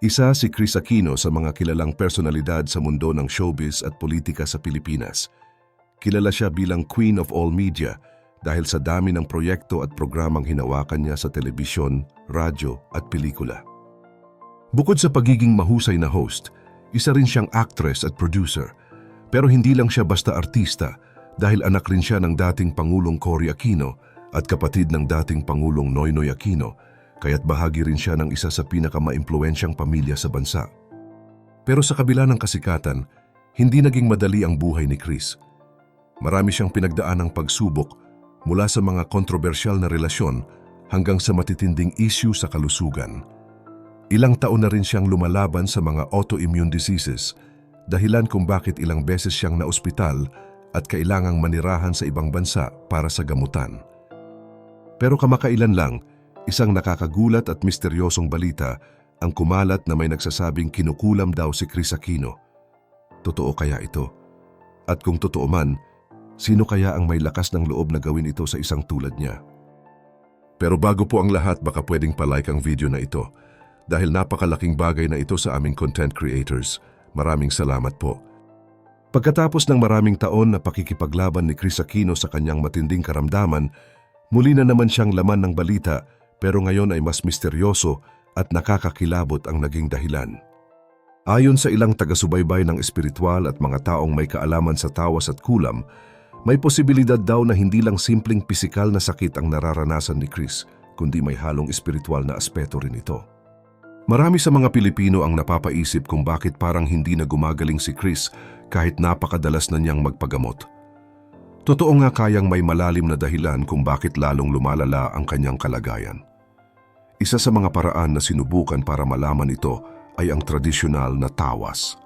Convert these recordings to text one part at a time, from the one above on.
Isa si Chris Aquino sa mga kilalang personalidad sa mundo ng showbiz at politika sa Pilipinas. Kilala siya bilang Queen of All Media dahil sa dami ng proyekto at programang hinawakan niya sa telebisyon, radyo at pelikula. Bukod sa pagiging mahusay na host, isa rin siyang actress at producer. Pero hindi lang siya basta artista dahil anak rin siya ng dating Pangulong Cory Aquino at kapatid ng dating Pangulong Noynoy Aquino, kaya't bahagi rin siya ng isa sa pinakamaimpluensyang pamilya sa bansa. Pero sa kabila ng kasikatan, hindi naging madali ang buhay ni Chris. Marami siyang pinagdaan ng pagsubok mula sa mga kontrobersyal na relasyon hanggang sa matitinding issue sa kalusugan. Ilang taon na rin siyang lumalaban sa mga autoimmune diseases, dahilan kung bakit ilang beses siyang naospital at kailangang manirahan sa ibang bansa para sa gamutan. Pero kamakailan lang, isang nakakagulat at misteryosong balita ang kumalat na may nagsasabing kinukulam daw si Chris Aquino. Totoo kaya ito? At kung totoo man, sino kaya ang may lakas ng loob na gawin ito sa isang tulad niya? Pero bago po ang lahat, baka pwedeng palike ang video na ito dahil napakalaking bagay na ito sa aming content creators. Maraming salamat po. Pagkatapos ng maraming taon na pakikipaglaban ni Chris Aquino sa kanyang matinding karamdaman, muli na naman siyang laman ng balita pero ngayon ay mas misteryoso at nakakakilabot ang naging dahilan. Ayon sa ilang taga-subaybay ng espiritual at mga taong may kaalaman sa tawas at kulam, may posibilidad daw na hindi lang simpleng pisikal na sakit ang nararanasan ni Chris, kundi may halong espiritual na aspeto rin ito. Marami sa mga Pilipino ang napapaisip kung bakit parang hindi na gumagaling si Chris kahit napakadalas na niyang magpagamot. Totoo nga kayang may malalim na dahilan kung bakit lalong lumalala ang kanyang kalagayan. Isa sa mga paraan na sinubukan para malaman ito ay ang tradisyonal na tawas.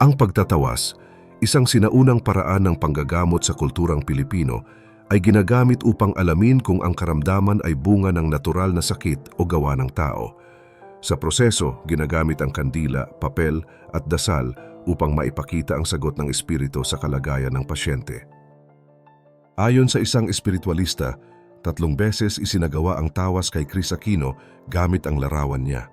Ang pagtatawas, isang sinaunang paraan ng panggagamot sa kulturang Pilipino, ay ginagamit upang alamin kung ang karamdaman ay bunga ng natural na sakit o gawa ng tao. Sa proseso, ginagamit ang kandila, papel at dasal upang maipakita ang sagot ng espiritu sa kalagayan ng pasyente. Ayon sa isang espiritualista, tatlong beses isinagawa ang tawas kay Chris Aquino gamit ang larawan niya.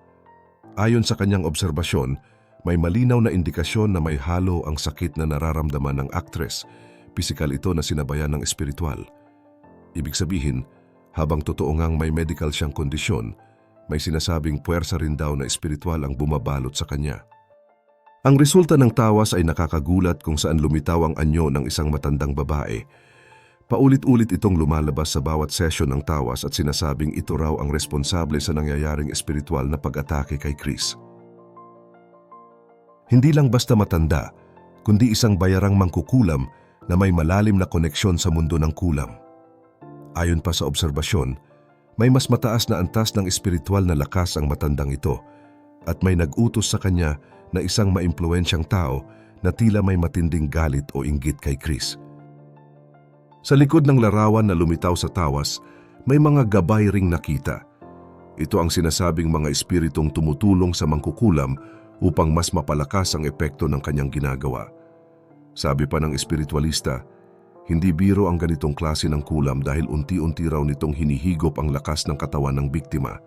Ayon sa kanyang obserbasyon, may malinaw na indikasyon na may halo ang sakit na nararamdaman ng aktres. Pisikal ito na sinabayan ng espiritual. Ibig sabihin, habang totoo ngang may medical siyang kondisyon, may sinasabing puwersa rin daw na espiritual ang bumabalot sa kanya. Ang resulta ng tawas ay nakakagulat kung saan lumitaw ang anyo ng isang matandang babae. Paulit-ulit itong lumalabas sa bawat sesyon ng tawas at sinasabing ito raw ang responsable sa nangyayaring espiritual na pag-atake kay Chris. Hindi lang basta matanda, kundi isang bayarang mangkukulam na may malalim na koneksyon sa mundo ng kulam. Ayon pa sa obserbasyon, may mas mataas na antas ng espiritual na lakas ang matandang ito at may nag-utos sa kanya na isang maimpluensyang tao na tila may matinding galit o inggit kay Chris. Sa likod ng larawan na lumitaw sa tawas, may mga gabay ring nakita. Ito ang sinasabing mga espiritong tumutulong sa mangkukulam upang mas mapalakas ang epekto ng kanyang ginagawa. Sabi pa ng espiritualista, hindi biro ang ganitong klase ng kulam dahil unti-unti raw nitong hinihigop ang lakas ng katawan ng biktima.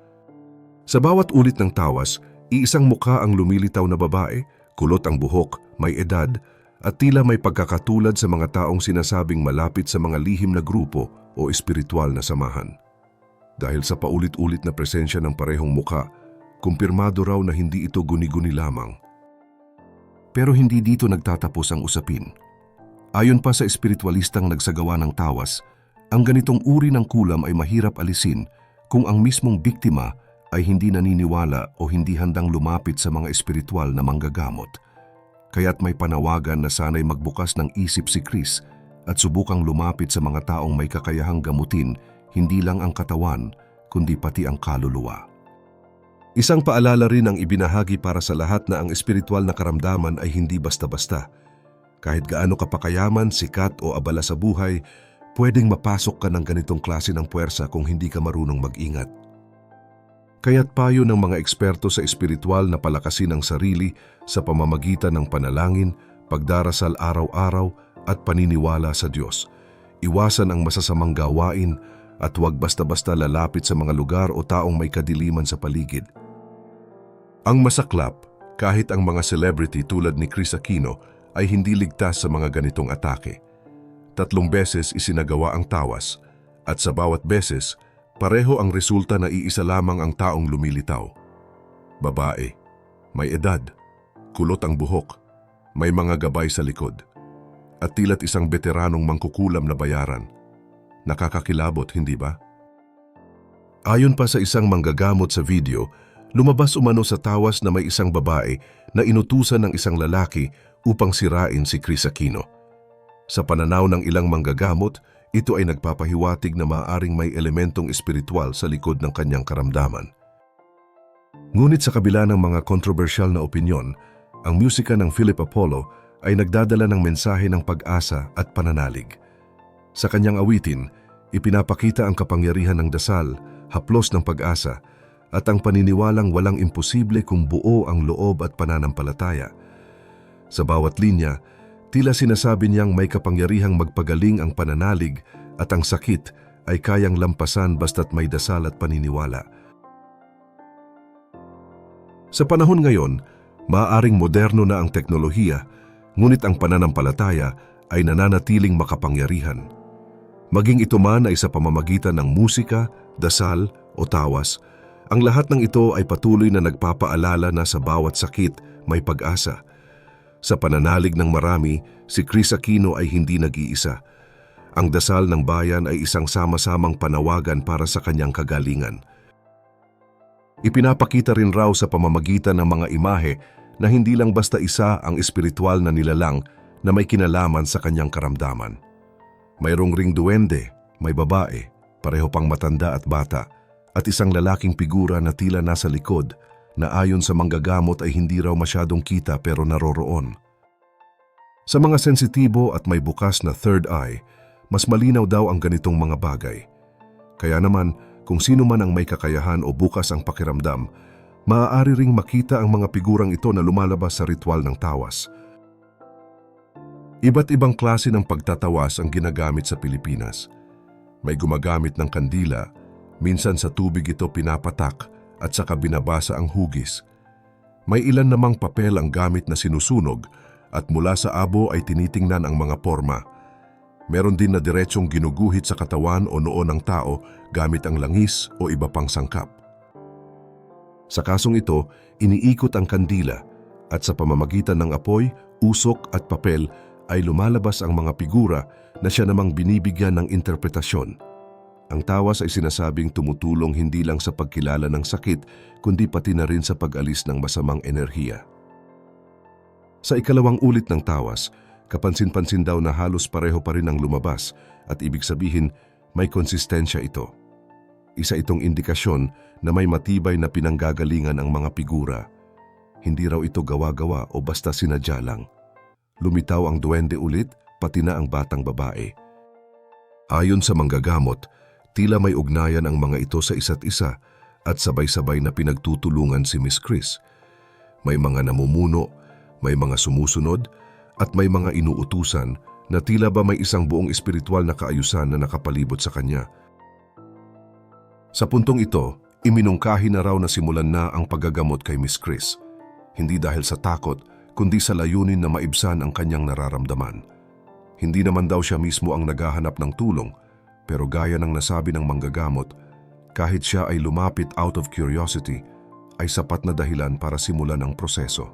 Sa bawat ulit ng tawas, iisang mukha ang lumilitaw na babae, kulot ang buhok, may edad, at tila may pagkakatulad sa mga taong sinasabing malapit sa mga lihim na grupo o espiritual na samahan. Dahil sa paulit-ulit na presensya ng parehong muka, kumpirmado raw na hindi ito guni-guni lamang. Pero hindi dito nagtatapos ang usapin. Ayon pa sa espiritualistang nagsagawa ng tawas, ang ganitong uri ng kulam ay mahirap alisin kung ang mismong biktima ay hindi naniniwala o hindi handang lumapit sa mga espiritual na manggagamot. Kaya't may panawagan na sana'y magbukas ng isip si Chris at subukang lumapit sa mga taong may kakayahang gamutin hindi lang ang katawan, kundi pati ang kaluluwa. Isang paalala rin ang ibinahagi para sa lahat na ang espiritual na karamdaman ay hindi basta-basta. Kahit gaano kapakayaman, sikat o abala sa buhay, pwedeng mapasok ka ng ganitong klase ng puwersa kung hindi ka marunong mag-ingat. Kaya't payo ng mga eksperto sa espiritual na palakasin ang sarili sa pamamagitan ng panalangin, pagdarasal araw-araw at paniniwala sa Diyos. Iwasan ang masasamang gawain at huwag basta-basta lalapit sa mga lugar o taong may kadiliman sa paligid. Ang masaklap, kahit ang mga celebrity tulad ni Chris Aquino ay hindi ligtas sa mga ganitong atake. Tatlong beses isinagawa ang tawas at sa bawat beses, pareho ang resulta na iisa lamang ang taong lumilitaw. Babae, may edad, kulot ang buhok, may mga gabay sa likod, at tilat isang veteranong mangkukulam na bayaran. Nakakakilabot, hindi ba? Ayon pa sa isang manggagamot sa video, lumabas umano sa tawas na may isang babae na inutusan ng isang lalaki upang sirain si Chris Aquino. Sa pananaw ng ilang manggagamot, ito ay nagpapahiwatig na maaaring may elementong espiritual sa likod ng kanyang karamdaman. Ngunit sa kabila ng mga kontrobersyal na opinyon, ang musika ng Philip Apollo ay nagdadala ng mensahe ng pag-asa at pananalig. Sa kanyang awitin, ipinapakita ang kapangyarihan ng dasal, haplos ng pag-asa, at ang paniniwalang walang imposible kung buo ang loob at pananampalataya. Sa bawat linya, tila sinasabi niyang may kapangyarihang magpagaling ang pananalig at ang sakit ay kayang lampasan basta't may dasal at paniniwala. Sa panahon ngayon, maaaring moderno na ang teknolohiya, ngunit ang pananampalataya ay nananatiling makapangyarihan. Maging ito man ay sa pamamagitan ng musika, dasal o tawas, ang lahat ng ito ay patuloy na nagpapaalala na sa bawat sakit may pag-asa. Sa pananalig ng marami, si Chris Aquino ay hindi nag-iisa. Ang dasal ng bayan ay isang sama-samang panawagan para sa kanyang kagalingan. Ipinapakita rin raw sa pamamagitan ng mga imahe na hindi lang basta isa ang espiritual na nilalang na may kinalaman sa kanyang karamdaman. Mayroong ring duwende, may babae, pareho pang matanda at bata, at isang lalaking figura na tila nasa likod na ayon sa manggagamot ay hindi raw masyadong kita pero naroroon. Sa mga sensitibo at may bukas na third eye, mas malinaw daw ang ganitong mga bagay. Kaya naman, kung sino man ang may kakayahan o bukas ang pakiramdam, maaari ring makita ang mga figurang ito na lumalabas sa ritual ng tawas. Iba't ibang klase ng pagtatawas ang ginagamit sa Pilipinas. May gumagamit ng kandila, minsan sa tubig ito pinapatak at saka binabasa ang hugis. May ilan namang papel ang gamit na sinusunog at mula sa abo ay tinitingnan ang mga forma. Meron din na diretsong ginuguhit sa katawan o noo ng tao gamit ang langis o iba pang sangkap. Sa kasong ito, iniikot ang kandila at sa pamamagitan ng apoy, usok at papel ay lumalabas ang mga figura na siya namang binibigyan ng interpretasyon. Ang tawas ay sinasabing tumutulong hindi lang sa pagkilala ng sakit, kundi pati na rin sa pag-alis ng masamang enerhiya. Sa ikalawang ulit ng tawas, kapansin-pansin daw na halos pareho pa rin ang lumabas at ibig sabihin may konsistensya ito. Isa itong indikasyon na may matibay na pinanggagalingan ang mga figura. Hindi raw ito gawa-gawa o basta sinadya lang. Lumitaw ang duwende ulit, pati na ang batang babae. Ayon sa manggagamot, tila may ugnayan ang mga ito sa isa't isa at sabay-sabay na pinagtutulungan si Miss Chris. May mga namumuno, may mga sumusunod, at may mga inuutusan na tila ba may isang buong espiritual na kaayusan na nakapalibot sa kanya. Sa puntong ito, iminungkahi na raw na simulan na ang paggagamot kay Miss Chris. Hindi dahil sa takot, kundi sa layunin na maibsan ang kanyang nararamdaman. Hindi naman daw siya mismo ang naghahanap ng tulong, pero gaya ng nasabi ng manggagamot, kahit siya ay lumapit out of curiosity, ay sapat na dahilan para simulan ang proseso.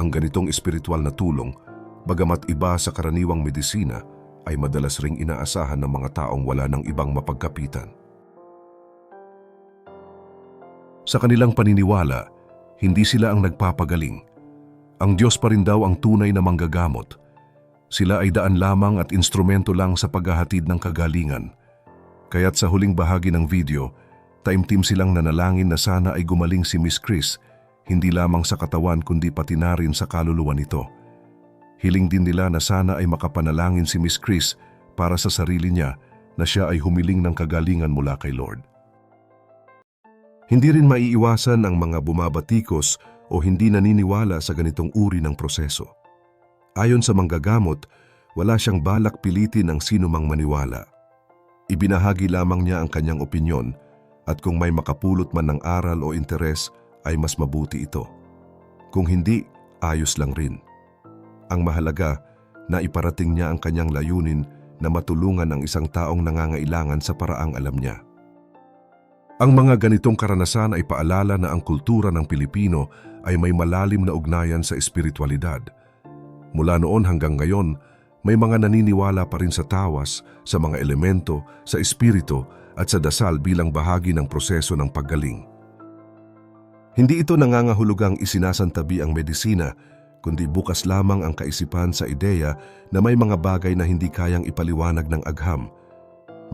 Ang ganitong espiritual na tulong, bagamat iba sa karaniwang medisina, ay madalas ring inaasahan ng mga taong wala ng ibang mapagkapitan. Sa kanilang paniniwala, hindi sila ang nagpapagaling. Ang Diyos pa rin daw ang tunay na manggagamot. Sila ay daan lamang at instrumento lang sa paghahatid ng kagalingan. Kaya't sa huling bahagi ng video, taimtim silang nanalangin na sana ay gumaling si Miss Chris, hindi lamang sa katawan kundi pati na rin sa kaluluwa nito. Hiling din nila na sana ay makapanalangin si Miss Chris para sa sarili niya na siya ay humiling ng kagalingan mula kay Lord. Hindi rin maiiwasan ang mga bumabatikos o hindi naniniwala sa ganitong uri ng proseso. Ayon sa manggagamot, wala siyang balak pilitin ang sino mang maniwala. Ibinahagi lamang niya ang kanyang opinyon at kung may makapulot man ng aral o interes ay mas mabuti ito. Kung hindi, ayos lang rin. Ang mahalaga na iparating niya ang kanyang layunin na matulungan ang isang taong nangangailangan sa paraang alam niya. Ang mga ganitong karanasan ay paalala na ang kultura ng Pilipino ay may malalim na ugnayan sa espiritualidad. Mula noon hanggang ngayon, may mga naniniwala pa rin sa tawas, sa mga elemento, sa espiritu at sa dasal bilang bahagi ng proseso ng paggaling. Hindi ito nangangahulugang isinasantabi ang medisina, kundi bukas lamang ang kaisipan sa ideya na may mga bagay na hindi kayang ipaliwanag ng agham.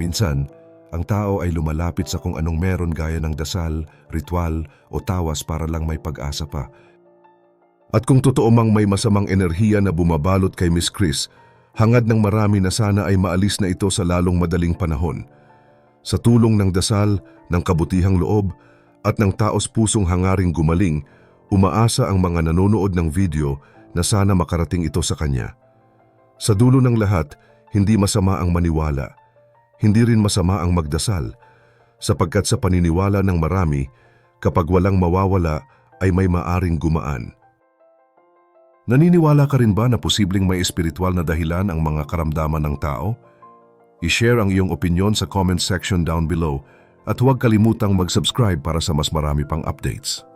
Minsan, ang tao ay lumalapit sa kung anong meron gaya ng dasal, ritual o tawas para lang may pag-asa pa. At kung totoo mang may masamang enerhiya na bumabalot kay Miss Chris, hangad ng marami na sana ay maalis na ito sa lalong madaling panahon. Sa tulong ng dasal, ng kabutihang loob, at ng taos pusong hangaring gumaling, umaasa ang mga nanonood ng video na sana makarating ito sa kanya. Sa dulo ng lahat, hindi masama ang maniwala. Hindi rin masama ang magdasal, sapagkat sa paniniwala ng marami, kapag walang mawawala ay may maaring gumaan. Naniniwala ka rin ba na posibleng may espiritual na dahilan ang mga karamdaman ng tao? I-share ang iyong opinion sa comment section down below at huwag kalimutang mag-subscribe para sa mas marami pang updates.